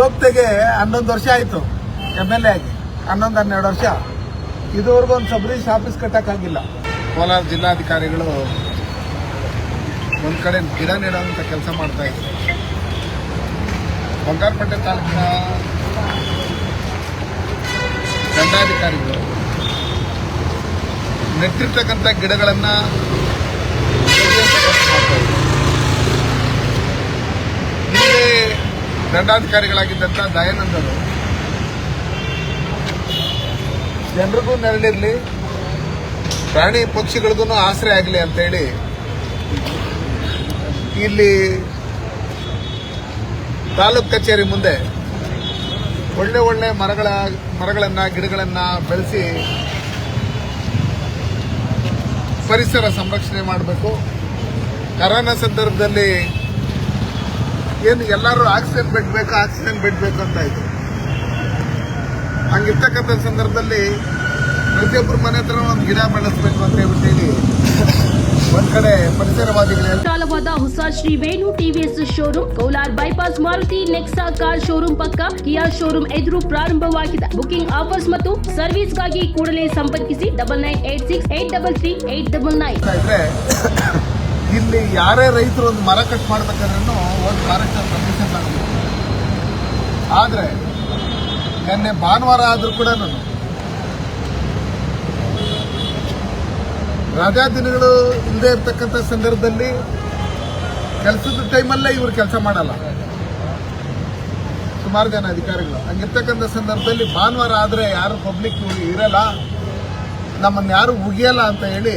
ಯೋಗ್ಯತೆಗೆ ಹನ್ನೊಂದು ವರ್ಷ ಆಯ್ತು ಎಂ ಎಲ್ ಎ ಆಗಿ. ಹನ್ನೊಂದು, ಹನ್ನೆರಡು ವರ್ಷ. ಇದುವರೆಗೂ ಒಂದು ಸಬ್ರೀಸ್ ಆಫೀಸ್ ಕಟ್ಟೋಕ್ಕಾಗಿಲ್ಲ. ಕೋಲಾರ ಜಿಲ್ಲಾಧಿಕಾರಿಗಳು ಒಂದು ಕಡೆ ಗಿಡ ನೆಡುವಂತ ಕೆಲಸ ಮಾಡ್ತಾ ಇದ್ರು. ಬಂಗಾರಪೇಟೆ ತಾಲೂಕಿನ ದಂಡಾಧಿಕಾರಿಗಳು ನೆಟ್ಟಿರ್ತಕ್ಕಂಥ ಗಿಡಗಳನ್ನ ಮಾಡ್ತಾ ಇದ್ರು ಹಿಂದೆ ದಂಡಾಧಿಕಾರಿಗಳಾಗಿದ್ದಂಥ ದಯಾನಂದರು. ಜನರಿಗೂ ನೆರಳಿರಲಿ. ಪ್ರಾಣಿ ಪಕ್ಷಿಗಳಿಗೂ ಆಸರೆ ಆಗಲಿ ಅಂತೇಳಿ ಇಲ್ಲಿ ತಾಲೂಕ್ ಕಚೇರಿ ಮುಂದೆ ಒಳ್ಳೆ ಒಳ್ಳೆ ಮರಗಳ, ಮರಗಳನ್ನ, ಗಿಡಗಳನ್ನ ಬೆಳೆಸಿ ಪರಿಸರ ಸಂರಕ್ಷಣೆ ಮಾಡಬೇಕು. ಕರೋನಾ ಸಂದರ್ಭದಲ್ಲಿ ಏನು ಎಲ್ಲರೂ ಆಕ್ಸಿಜನ್ ಬೆಡ್ ಬೇಕು ಆಕ್ಸಿಜನ್ ಬೆಡ್ ಅಂತ ಇದ್ರು ಹಂಗಿರ್ತಕ್ಕಂಥ ಸಂದರ್ಭದಲ್ಲಿ ಪ್ರತಿಯೊಬ್ಬರು ಮನೆ ಹತ್ರ ಒಂದು ಗಿಡ ಬೆಳೆಸ್ಬೇಕು ಅಂತ ಹೇಳ್ಬಿಟ್ಟು ಒಂದ್ ಕಡೆ ಹೊಸ Shri Venu TVS showroom Kolar bypass Maruti Nexa car showroom ಪಕ್ಕ ಕಿಯಾ ಶೋರೂಮ್ ಎದುರು ಪ್ರಾರಂಭವಾಗಿದೆ. ಬುಕಿಂಗ್ ಆಫರ್ಸ್ ಮತ್ತು ಸರ್ವಿಸ್ಗಾಗಿ ಕೂಡಲೇ ಸಂಪರ್ಕಿಸಿ double nine eight six eight double three eight double nine ಇಲ್ಲಿ ಯಾರೇ ರೈತರು ಒಂದು ಮರ ಕಟ್ ಮಾಡ್ಬೇಕಾದ್ರೂ ಒಂದು ಮರಕ್ಕೆ ಪರ್ಮಿಷನ್ ಆಗಬೇಕು ಆದರೆ, ನಿನ್ನೆ ಭಾನುವಾರ ಆದ್ರೂ ಕೂಡ ನಾನು ರಜಾ ದಿನಗಳು ಇಲ್ಲದೆ ಇರ್ತಕ್ಕಂಥ ಸಂದರ್ಭದಲ್ಲಿ ಕೆಲಸದ ಟೈಮಲ್ಲೇ ಇವರು ಕೆಲಸ ಮಾಡಲ್ಲ. ಸುಮಾರು ಜನ ಅಧಿಕಾರಿಗಳು. ಹಂಗಿರ್ತಕ್ಕಂಥ ಸಂದರ್ಭದಲ್ಲಿ ಭಾನುವಾರ ಆದರೆ ಯಾರು ಪಬ್ಲಿಕ್ ಇರಲ್ಲ, ನಮ್ಮನ್ನು ಯಾರು ಉಗಿಯಲ್ಲ ಅಂತ ಹೇಳಿ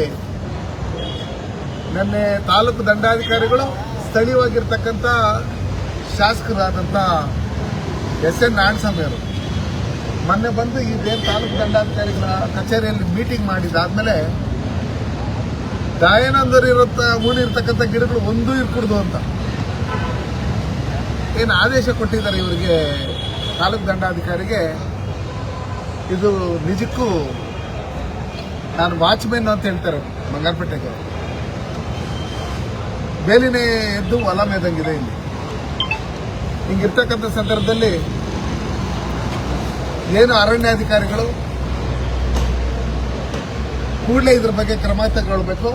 ನಿನ್ನೆ ತಾಲೂಕು ದಂಡಾಧಿಕಾರಿಗಳು ಸ್ಥಳೀಯವಾಗಿರ್ತಕ್ಕಂಥ ಶಾಸಕರಾದಂಥ ಎಸ್ ಎನ್ ನಾರಾಯಣಸ್ವಾಮಿ ಅವರು ಮೊನ್ನೆ ಬಂದು ಇದೇನು ತಾಲೂಕು ದಂಡಾಧಿಕಾರಿಗಳ ಕಚೇರಿಯಲ್ಲಿ ಮೀಟಿಂಗ್ ಮಾಡಿದಾದ್ಮೇಲೆ ದಯಾನಂದರು ಇರುತ್ತ ಉಳಿರ್ತಕ್ಕಂಥ ಗಿಡಗಳು ಒಂದೂ ಇರ್ಕೂಡ್ದು ಅಂತ. ಏನು ಆದೇಶ ಕೊಟ್ಟಿದ್ದಾರೆ ಇವರಿಗೆ? ತಾಲೂಕು ದಂಡಾಧಿಕಾರಿಗೆ ಇದು ನಿಜಕ್ಕೂ ನಾನು ವಾಚ್ಮೆನ್ ಅಂತ ಹೇಳ್ತಾರೆ ಬಂಗಾರಪೇಟೆಗೆ ಬೇಲಿನೇ ಎದ್ದು ಹೊಲ ಮೇದಂಗಿದೆ ಇಲ್ಲಿ. ಹಿಂಗಿರ್ತಕ್ಕಂಥ ಸಂದರ್ಭದಲ್ಲಿ ಏನು ಅರಣ್ಯಾಧಿಕಾರಿಗಳು ಕೂಡಲೇ ಇದ್ರ ಬಗ್ಗೆ ಕ್ರಮ ತಗೊಳ್ಬೇಕು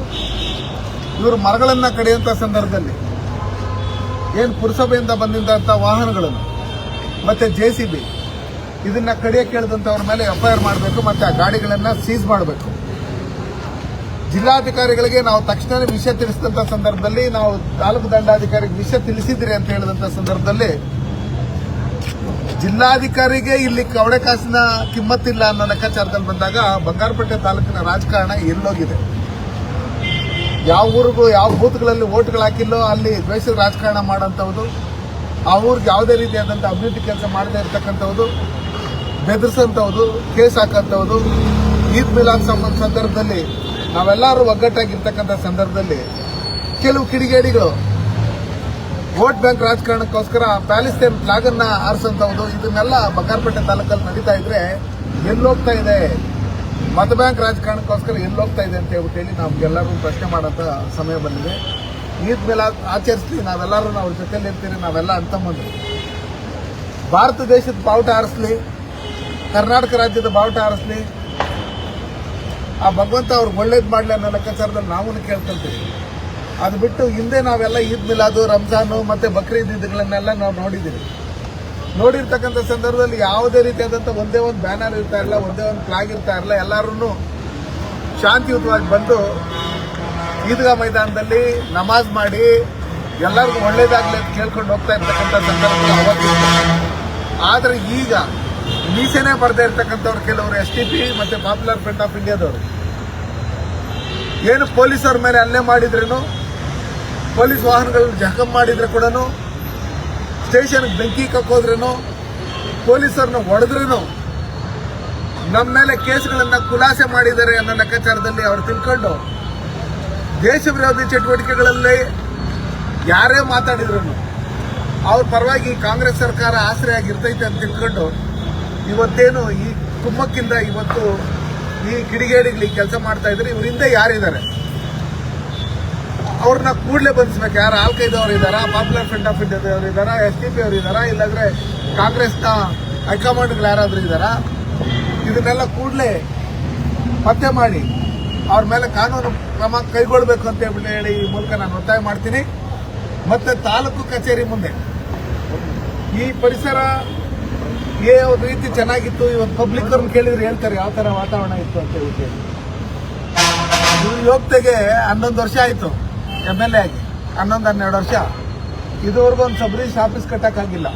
ಇವರು ಮರಗಳನ್ನು ಕಡಿಯುವಂಥ ಸಂದರ್ಭದಲ್ಲಿ ಏನು ಪುರಸಭೆಯಿಂದ ಬಂದಿದ್ದಂಥ ವಾಹನಗಳನ್ನು, ಮತ್ತೆ ಜೆ ಸಿ ಬಿ ಇದನ್ನು ಕಡಿಯಕ್ಕೆ ಕೇಳಿದಂಥವ್ರ ಮೇಲೆ ಎಫ್ಐಆರ್ ಮಾಡಬೇಕು, ಮತ್ತೆ ಆ ಗಾಡಿಗಳನ್ನು ಸೀಸ್ ಮಾಡಬೇಕು. ಜಿಲ್ಲಾಧಿಕಾರಿಗಳಿಗೆ ನಾವು ತಕ್ಷಣ ವಿಷಯ ತಿಳಿಸಿದಂತ ಸಂದರ್ಭದಲ್ಲಿ ನಾವು ತಾಲೂಕು ದಂಡಾಧಿಕಾರಿಗೆ ವಿಷಯ ತಿಳಿಸಿದ್ರಿ ಅಂತ ಹೇಳಿದಂತ ಸಂದರ್ಭದಲ್ಲಿ ಜಿಲ್ಲಾಧಿಕಾರಿಗೆ ಇಲ್ಲಿ ಕವಡೆ ಕಾಸಿನ ಕಿಮ್ಮತ್ತಿಲ್ಲ ಅನ್ನೋ ಲೆಕ್ಕಾಚಾರದಲ್ಲಿ ಬಂದಾಗ ಬಂಗಾರಪೇಟೆ ತಾಲೂಕಿನ ರಾಜಕಾರಣ ಎಲ್ಲೋಗಿದೆ ಯಾವ ಊರಿಗೂ ಯಾವ ಬೂತ್ಗಳಲ್ಲಿ ಓಟ್ಗಳು ಹಾಕಿಲ್ಲೋ ಅಲ್ಲಿ ದ್ವೇಷದ ರಾಜಕಾರಣ ಮಾಡೋಂಥದ್ದು ಆ ಊರಿಗೆ ಯಾವುದೇ ರೀತಿಯಾದಂಥ ಅಭಿವೃದ್ಧಿ ಕೆಲಸ ಮಾಡದೇ ಇರತಕ್ಕಂಥವ್ದು ಬೆದರಿಸೋಂಥದ್ದು ಕೇಸ್ ಹಾಕೋಂಥದ್ದು ಈದ್ ಮಿಲಾದ್ ಸಂಬಂಧ ಸಂದರ್ಭದಲ್ಲಿ ನಾವೆಲ್ಲರೂ ಒಗ್ಗಟ್ಟಾಗಿರ್ತಕ್ಕಂಥ ಸಂದರ್ಭದಲ್ಲಿ ಕೆಲವು ಕಿಡಿಗೇಡಿಗಳು ವೋಟ್ ಬ್ಯಾಂಕ್ ರಾಜಕಾರಣಕ್ಕೋಸ್ಕರ ಪ್ಯಾಲಿಸ್ತೇನ್ ಫ್ಲಾಗ್ ಅನ್ನ ಆರಿಸಂತವ್ದು ಇದನ್ನೆಲ್ಲ ಬಂಗಾರಪೇಟೆ ತಾಲೂಕಲ್ಲಿ ನಡೀತಾ ಇದ್ರೆ ಎಲ್ಲೋಗ್ತಾ ಇದೆ. ಮತ ಬ್ಯಾಂಕ್ ರಾಜಕಾರಣಕ್ಕೋಸ್ಕರ ಎಲ್ಲೋಗ್ತಾ ಇದೆ ಅಂತ ಹೇಳ್ಬಿಟ್ಟು ಹೇಳಿ ನಮ್ಗೆಲ್ಲರೂ ಪ್ರಶ್ನೆ ಮಾಡೋಂಥ ಸಮಯ ಬಂದಿದೆ. ಈದ್ ಮೇಲೆ ಆಚರಿಸ್ಲಿ, ನಾವೆಲ್ಲರೂ ಅವ್ರ ಜೊತೆಲಿ ಇರ್ತೀರಿ, ನಾವೆಲ್ಲ ಅಂತ ಬಂದ್ರಿ ಭಾರತ ದೇಶದ ಬಾವುಟ ಆರಿಸ್ಲಿ, ಕರ್ನಾಟಕ ರಾಜ್ಯದ ಬಾವುಟ ಹಾರಿಸ್ಲಿ ಆ ಭಗವಂತ ಅವ್ರಿಗೆ ಒಳ್ಳೇದು ಮಾಡಲಿ ಅನ್ನೋ ಲೆಕ್ಕಾಚಾರದಲ್ಲಿ ನಾವು ಕೇಳ್ಕೊಳ್ತೀವಿ ಅದು ಬಿಟ್ಟು ಹಿಂದೆ ನಾವೆಲ್ಲ ಈದ್ ಮಿಲಾದು, ರಂಜಾನು ಮತ್ತು ಬಕ್ರೀದ್ ಇದ್ಗಳನ್ನೆಲ್ಲ ನಾವು ನೋಡಿದ್ದೀವಿ. ನೋಡಿರ್ತಕ್ಕಂಥ ಸಂದರ್ಭದಲ್ಲಿ ಯಾವುದೇ ರೀತಿಯಾದಂಥ ಒಂದೇ ಒಂದು ಬ್ಯಾನರ್ ಇರ್ತಾ ಇರಲ್ಲ, ಒಂದೇ ಒಂದು ಫ್ಲಾಗ್ ಇರ್ತಾ ಇರಲ್ಲ ಎಲ್ಲರೂ ಶಾಂತಿಯುತವಾಗಿ ಬಂದು ಈದ್ಗಾ ಮೈದಾನದಲ್ಲಿ ನಮಾಜ್ ಮಾಡಿ ಎಲ್ಲರಿಗೂ ಒಳ್ಳೇದಾಗಲಿ ಅಂತ ಕೇಳ್ಕೊಂಡು ಹೋಗ್ತಾ ಇರ್ತಕ್ಕಂಥ ಸಂದರ್ಭ ಆದರೆ ಆದ್ರೆ ಈಗ ಮೀಸೆನೇ ಬರ್ದೇ ಇರ್ತಕ್ಕಂಥವ್ರು ಕೆಲವರು ಎಸ್ ಟಿ ಪಿ ಮತ್ತೆ ಪಾಪ್ಯುಲರ್ ಫ್ರಂಟ್ ಆಫ್ ಇಂಡಿಯಾದವರು ಏನು ಪೊಲೀಸರ ಮೇಲೆ ಹಲ್ಲೆ ಮಾಡಿದ್ರೇನು? ಪೊಲೀಸ್ ವಾಹನಗಳನ್ನ ಜಖಂ ಮಾಡಿದ್ರೆ ಕೂಡ ಸ್ಟೇಷನ್ಗೆ ಬೆಂಕಿ ಕಕ್ಕೋದ್ರೇನು? ಪೊಲೀಸರನ್ನ ಹೊಡೆದ್ರೂ ನಮ್ಮ ಮೇಲೆ ಕೇಸ್ಗಳನ್ನು ಖುಲಾಸೆ ಮಾಡಿದ್ದಾರೆ ಅನ್ನೋ ಲೆಕ್ಕಾಚಾರದಲ್ಲಿ ಅವರು ತಿಳ್ಕೊಂಡು, ದೇಶ ವಿರೋಧಿ ಚಟುವಟಿಕೆಗಳಲ್ಲಿ ಯಾರೇ ಮಾತಾಡಿದ್ರು ಅವ್ರ ಪರವಾಗಿ ಕಾಂಗ್ರೆಸ್ ಸರ್ಕಾರ ಆಸರೆ ಆಗಿರ್ತೈತೆ ಅಂತ ತಿಳ್ಕೊಂಡು ಇವತ್ತೇನು ಈ ಕುಮ್ಮಕ್ಕಿಂದ ಇವತ್ತು ಈ ಕಿಡಿಗೇಡಿಗಳು ಈ ಕೆಲಸ ಮಾಡ್ತಾ ಇದ್ದಾರೆ. ಇವ್ರ ಹಿಂದೆ ಯಾರಿದ್ದಾರೆ? ಅವ್ರನ್ನ ಕೂಡಲೇ ಬಂಧಿಸ್ಬೇಕು. ಯಾರು ಆಲ್ಕೈದವ್ರು ಇದ್ದಾರಾ? ಪಾಪ್ಯುಲರ್ ಫ್ರಂಟ್ ಆಫ್ ಇಂಡಿಯಾ ಅವರು ಇದ್ದಾರಾ? ಎಸ್ ಡಿ ಪಿ ಅವರು ಇದ್ದಾರಾ? ಇಲ್ಲಾಂದ್ರೆ ಕಾಂಗ್ರೆಸ್ನ ಹೈಕಮಾಂಡ್ಗಳು ಯಾರಾದ್ರೂ ಇದ್ದಾರಾ? ಇದನ್ನೆಲ್ಲ ಕೂಡಲೇ ಪತ್ತೆ ಮಾಡಿ ಅವ್ರ ಮೇಲೆ ಕಾನೂನು ಕ್ರಮ ಕೈಗೊಳ್ಳಬೇಕು ಅಂತ ಹೇಳ್ಬಿಟ್ಟು ಹೇಳಿ ಈ ಮೂಲಕ ನಾನು ಒತ್ತಾಯ ಮಾಡ್ತೀನಿ. ಮತ್ತೆ ತಾಲೂಕು ಕಚೇರಿ ಮುಂದೆ ಈ ಪರಿಸರ ಏ, ಒಂದು ರೀತಿ ಚೆನ್ನಾಗಿತ್ತು. ಇವತ್ತು ಪಬ್ಲಿಕ್ ಅವ್ರನ್ನ ಕೇಳಿದ್ರೆ ಹೇಳ್ತಾರೆ, ಯಾವ ತರ ವಾತಾವರಣ ಇತ್ತು ಅಂತ ಹೇಳ್ತೀವಿ ಇವ್ರ ಯೋಗ್ಯತೆಗೆ ಹನ್ನೊಂದು ವರ್ಷ ಆಯ್ತು ಎಂ ಎಲ್ ಎ ಆಗಿ. ಹನ್ನೊಂದು, ಹನ್ನೆರಡು ವರ್ಷ. ಇದುವರೆಗೂ ಒಂದು ಸಬ್ ಆಫೀಸ್ ಕಟ್ಟಕ್ಕಾಗಿಲ್ಲ.